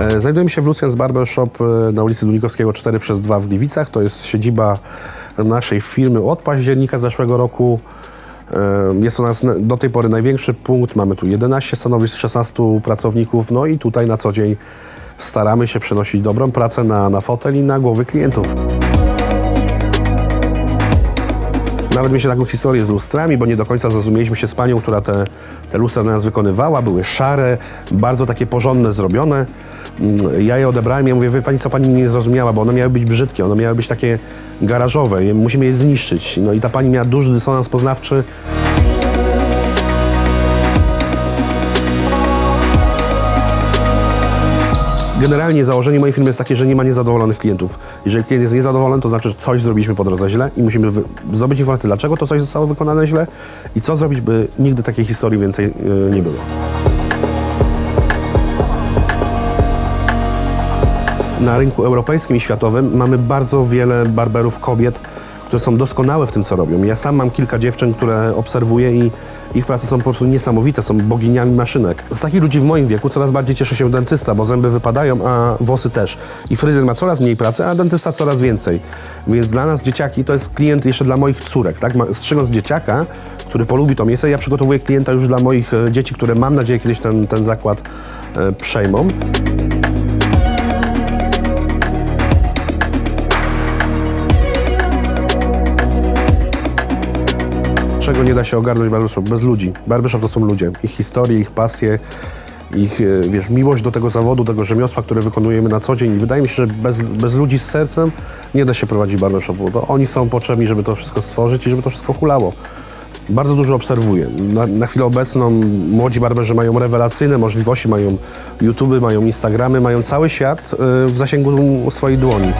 E, Znajdujemy się w Lucians Barbershop e, na ulicy Dunikowskiego 4 przez 2 w Gliwicach. To jest siedziba naszej firmy od października zeszłego roku. E, Jest u nas na- do tej pory największy punkt. Mamy tu 11 stanowisk, 16 pracowników. No i tutaj na co dzień staramy się przenosić dobrą pracę na, na fotel i na głowy klientów. Nawet mieliśmy taką historię z lustrami, bo nie do końca zrozumieliśmy się z panią, która te, te lustra na nas wykonywała. Były szare, bardzo takie porządne, zrobione. Mm, Ja je odebrałem i ja mówię, wie pani co, pani nie zrozumiała, bo one miały być brzydkie, one miały być takie garażowe, musimy je zniszczyć. No i ta pani miała duży dysonans poznawczy. Generalnie założenie mojej firmy jest takie, że nie ma niezadowolonych klientów. Jeżeli klient jest niezadowolony, to znaczy, że coś zrobiliśmy po drodze źle i musimy zdobyć informację, dlaczego to coś zostało wykonane źle i co zrobić, by nigdy takiej historii więcej yy, nie było. Na rynku europejskim i światowym mamy bardzo wiele barberów kobiet, które są doskonałe w tym, co robią. Ja sam mam kilka dziewczyn, które obserwuję i ich prace są po prostu niesamowite, są boginiami maszynek. Z takich ludzi w moim wieku coraz bardziej cieszy się dentysta, bo zęby wypadają, a włosy też. I fryzjer ma coraz mniej pracy, a dentysta coraz więcej. Więc dla nas dzieciaki to jest klient jeszcze dla moich córek. Tak? Strzygąc dzieciaka, który polubi to miejsce, ja przygotowuję klienta już dla moich e, dzieci, które mam nadzieję kiedyś ten, ten zakład e, przejmą. Czego nie da się ogarnąć barbershop bez ludzi. Barbershop to są ludzie, ich historie, ich pasje, ich e, wiesz, miłość do tego zawodu, tego rzemiosła, które wykonujemy na co dzień. I wydaje mi się, że bez, bez ludzi z sercem nie da się prowadzić barbershopu. To oni są potrzebni, żeby to wszystko stworzyć i żeby to wszystko hulało. Bardzo dużo obserwuję. Na, na chwilę obecną młodzi barberzy mają rewelacyjne możliwości, mają YouTube, mają Instagramy, mają cały świat e, w zasięgu swojej dłoni.